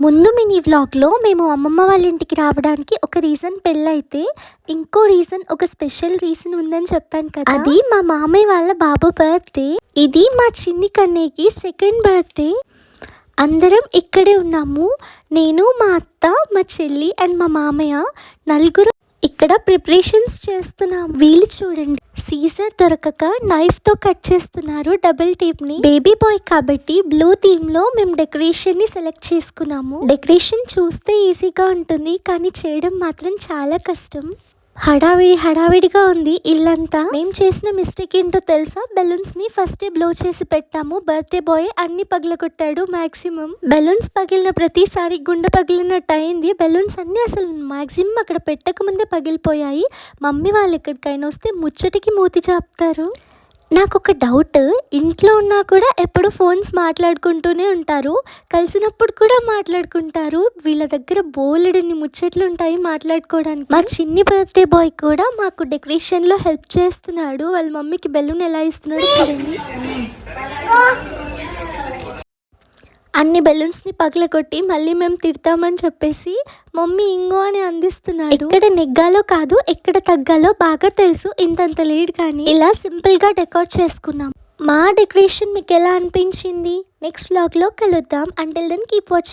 ముందు మినీ వ్లాగ్లో మేము అమ్మమ్మ వాళ్ళ ఇంటికి రావడానికి ఒక రీజన్ పెళ్ళైతే ఇంకో రీజన్ ఒక స్పెషల్ రీజన్ ఉందని చెప్పాను కదా. అది మా మామయ్య వాళ్ళ బాబు బర్త్డే. ఇది మా చిన్ని కన్నయ్యకి సెకండ్ బర్త్డే. అందరం ఇక్కడే ఉన్నాము. నేను మా అత్త మా చెల్లి అండ్ మా మామయ్య నలుగురు ఇక్కడ ప్రిపరేషన్స్ చేస్తున్నాం వీళ్ళు చూడండి. సీజర్ దొరకక నైఫ్తో కట్ చేస్తున్నారు డబుల్ టేప్ని బేబీ బాయ్ కాబట్టి బ్లూ థీమ్లో మేము డెకరేషన్ని సెలెక్ట్ చేసుకున్నాము. డెకరేషన్ చూస్తే ఈజీగా ఉంటుంది కానీ చేయడం మాత్రం చాలా కష్టం. హడావిడి హడావిడిగా ఉంది ఇల్లంతా. మేము చేసిన మిస్టేక్ ఏంటో తెలుసా? బెలూన్స్ని ఫస్ట్ బ్లో చేసి పెట్టాము. బర్త్డే బాయ్ అన్ని పగలగొట్టాడు మాక్సిమం. బెలూన్స్ పగిలిన ప్రతిసారి గుండె పగిలినట్టు అయింది బెలూన్స్ అన్ని అసలు మాక్సిమం అక్కడ పెట్టక ముందే పగిలిపోయాయి. మమ్మీ వాళ్ళు ఎక్కడికైనా వస్తే ముచ్చటికి మూతి చాపుతారు. నాకు ఒక డౌట్ ఇంట్లో ఉన్నా కూడా ఎప్పుడు ఫోన్స్ మాట్లాడుకుంటూనే ఉంటారు. కలిసినప్పుడు కూడా మాట్లాడుకుంటారు. వీళ్ళ దగ్గర బోలెడన్ని ముచ్చట్లు ఉంటాయి మాట్లాడుకోవడానికి. మా చిన్ని బర్త్డే బాయ్ కూడా మాకు డెకరేషన్లో హెల్ప్ చేస్తున్నాడు. వాళ్ళ మమ్మీకి బెలూన్ ఎలా ఇస్తున్నాడో చూడండి. అన్ని బెలూన్స్ని పగలగొట్టి మళ్ళీ మేము తిడతామని చెప్పేసి మమ్మీ ఇంగో అని అందిస్తున్నాడు. ఎక్కడ నెగ్గాలో కాదు ఎక్కడ తగ్గాలో బాగా తెలుసు. ఇంతంత లీడ్ కానీ ఇలా సింపుల్గా డెకరేట్ చేసుకున్నాం. మా డెకరేషన్ మీకు ఎలా అనిపించింది? నెక్స్ట్ వ్లాగ్లో కలుద్దాం. Until then keep watching